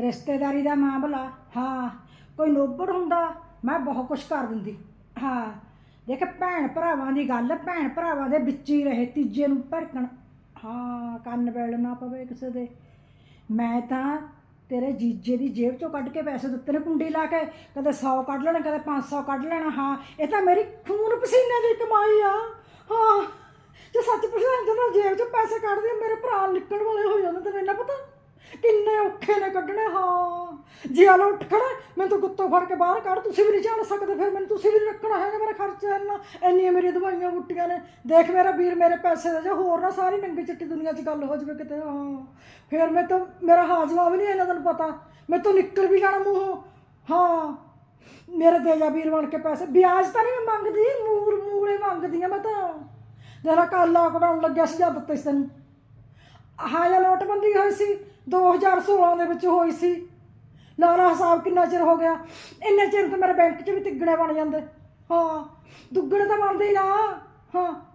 ਰਿਸ਼ਤੇਦਾਰੀ ਦਾ ਮਾਮਲਾ, ਹਾਂ, ਕੋਈ ਨੋਬੜ ਹੁੰਦਾ, ਮੈਂ ਬਹੁਤ ਕੁਝ ਕਰ ਦਿੰਦੀ, ਹਾਂ। ਦੇਖ, ਭੈਣ ਭਰਾਵਾਂ ਦੀ ਗੱਲ, ਭੈਣ ਭਰਾਵਾਂ ਦੇ ਵਿੱਚ ਹੀ ਰਹੇ, ਤੀਜੇ ਨੂੰ ਭੜਕਣ। ਹਾਂ, ਕੰਨ ਬੈਲ ਨਾ ਪਵੇ ਕਿਸੇ ਦੇ। ਮੈਂ ਤਾਂ ਤੇਰੇ ਜੀਜੇ ਦੀ ਜੇਬ ਚੋਂ ਕੱਢ ਕੇ ਪੈਸੇ ਦਿੱਤੇ ਨੇ ਕੁੰਡੀ ਲਾ ਕੇ, ਕਦੇ 100 ਕੱਢ ਲੈਣਾ, ਕਦੇ 500 ਕੱਢ ਲੈਣਾ, ਹਾਂ। ਇਹ ਤਾਂ ਮੇਰੀ ਖੂਨ ਪਸੀਨੇ ਦੀ ਕਮਾਈ ਆ, ਹਾਂ। ਜੇ ਸੱਚ ਪੁੱਛਾਂ, ਜਦੋਂ ਜੇਬ ਚੋਂ ਪੈਸੇ ਕੱਢਦੇ ਮੇਰੇ ਭਰਾ ਨਿਕਲਣ ਵਾਲੇ ਹੋ ਜਾਂਦੇ ਤੈਨੂੰ ਇੰਨਾ ਕੱਢਣੇ, ਹਾਂ। ਜੇ ਆਲੋ ਉੱਠ ਖੜਾ, ਮੈਂ ਤਾਂ ਗੁੱਤੋਂ ਫੜ ਕੇ ਬਾਹਰ ਕੱਢ, ਤੁਸੀਂ ਵੀ ਨਹੀਂ ਜਾਣ ਸਕਦੇ ਫਿਰ ਮੈਨੂੰ, ਤੁਸੀਂ ਵੀ ਨਹੀਂ ਰੱਖਣਾ ਹੈਗਾ ਮੇਰਾ ਖਰਚਾ ਇੰਨਾ। ਇੰਨੀਆਂ ਮੇਰੀਆਂ ਦਵਾਈਆਂ ਬੁੱਟੀਆਂ ਨੇ। ਦੇਖ ਮੇਰਾ ਵੀਰ ਮੇਰੇ ਪੈਸੇ ਦੇ ਜਾ ਹੋਰ ਨਾ, ਸਾਰੀ ਨੰਗੀ ਚਿੱਟੀ ਦੁਨੀਆ 'ਚ ਗੱਲ ਹੋ ਜਾਵੇ ਕਿਤੇ, ਹਾਂ। ਫਿਰ ਮੈਂ ਤਾਂ, ਮੇਰਾ ਹਾਜ਼ਮਾ ਵੀ ਨਹੀਂ ਇਹਨਾਂ ਤੈਨੂੰ ਪਤਾ। ਮੈਂ ਤਾਂ ਨਿਕਲ ਵੀ ਜਾਣਾ ਮੂੰਹੋਂ। ਹਾਂ। ਮੇਰੇ ਦੇ ਜਾ ਵੀਰ ਬਣ ਕੇ ਪੈਸੇ, ਵਿਆਜ ਤਾਂ ਨਹੀਂ ਮੈਂ ਮੰਗਦੀ ਮੂਲ ਮੂਲੇ ਮੰਗਦੀ ਆ ਮੈਂ ਤਾਂ। ਜਿਹੜਾ ਕੱਲ ਲਾਕਡਾਊਨ ਲੱਗਿਆ ਸੀ ਜਦ ਦਿੱਤੇ ਤੈਨੂੰ। ਹਾਂ ਇਹ ਨੋਟਬੰਦੀ ਹੋਈ ਸੀ। 2016 ਦੇ ਵਿੱਚ ਹੋਈ ਸੀ। ਲਾਰਾ ਹਿਸਾਬ ਕਿੰਨਾ ਚਿਰ ਹੋ ਗਿਆ? ਇੰਨੇ ਚਿਰ ਤੋਂ ਮੇਰੇ ਬੈਂਕ 'ਚ ਵੀ ਤਿੱਗੜੇ ਬਣ ਜਾਂਦੇ। ਹਾਂ, ਦੁੱਗਣੇ ਤਾਂ ਬਣਦੇ ਹੀ ਨਾ। ਹਾਂ।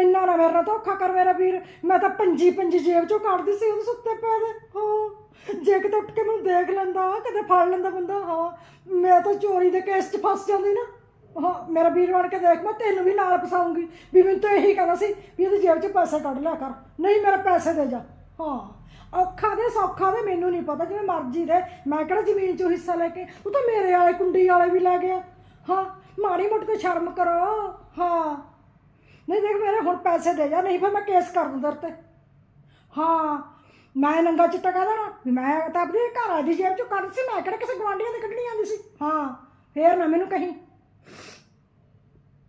ਇੰਨਾ ਨਾ ਮੇਰੇ ਨਾਲ ਧੋਖਾ ਕਰ ਮੇਰਾ ਵੀਰ। ਮੈਂ ਤਾਂ ਪੰਜੀ ਪੰਜੀ ਜੇਬ 'ਚੋਂ ਕੱਢਦੀ ਸੀ ਉਹਦੇ ਸੁੱਤੇ ਪਏ ਦੇ। ਹਾਂ। ਜੇ ਕਿਤੇ ਉੱਠ ਕੇ ਮੈਨੂੰ ਦੇਖ ਲੈਂਦਾ, ਕਦੇ ਫੜ ਲੈਂਦਾ ਬੰਦਾ। ਹਾਂ। ਮੈਂ ਤਾਂ ਚੋਰੀ ਦੇ ਕੇਸ 'ਚ ਫਸ ਜਾਂਦੀ ਨਾ। ਹਾਂ, ਮੇਰਾ ਵੀਰ ਬਣ ਕੇ ਦੇਖ, ਮੈਂ ਤੈਨੂੰ ਵੀ ਨਾਲ ਫਸਾਉਂਗੀ। ਵੀ ਮੈਨੂੰ ਤਾਂ ਇਹੀ ਕਹਿੰਦਾ ਸੀ ਵੀ ਇਹਦੀ ਜੇਬ 'ਚ ਪੈਸੇ ਕੱਢ ਲਿਆ ਕਰ। ਨਹੀਂ, ਮੇਰੇ ਪੈਸੇ ਦੇ ਜਾ। ਹਾਂ ਔਖਾ ਦੇ ਸੌਖਾ ਦੇ ਮੈਨੂੰ ਨਹੀਂ ਪਤਾ, ਜਿਵੇਂ ਮਰਜ਼ੀ ਦੇ। ਮੈਂ ਕਿਹੜਾ ਜ਼ਮੀਨ 'ਚੋਂ ਹਿੱਸਾ ਲੈ ਕੇ, ਤੂੰ ਤਾਂ ਮੇਰੇ ਵਾਲੇ ਕੁੰਡੀ ਵਾਲੇ ਵੀ ਲੈ ਗਿਆ। ਹਾਂ, ਮਾੜੀ ਮੋਟੀ ਤੇ ਸ਼ਰਮ ਕਰੋ। ਹਾਂ। ਨਹੀਂ, ਦੇਖ, ਮੇਰੇ ਹੁਣ ਪੈਸੇ ਦੇ ਜਾ, ਨਹੀਂ ਫਿਰ ਮੈਂ ਕੇਸ ਕਰ ਦੂੰ ਤੇਰੇ ਤੇ। ਹਾਂ, ਮੈਂ ਨੰਗਾ ਚਿੱਟਾ ਕਹਿ ਦੇਣਾ, ਵੀ ਮੈਂ ਤਾਂ ਆਪਣੇ ਘਰ ਆ ਦੀ ਜੇਬ 'ਚੋਂ ਕੱਢ ਸੀ, ਮੈਂ ਕਿਹੜਾ ਕਿਸੇ ਗਵਾਂਢੀਆਂ ਦੇ ਕੱਢਣੀ ਆਉਂਦੀ ਸੀ। ਹਾਂ, ਫੇਰ ਨਾ ਮੈਨੂੰ ਕਹੀਂ।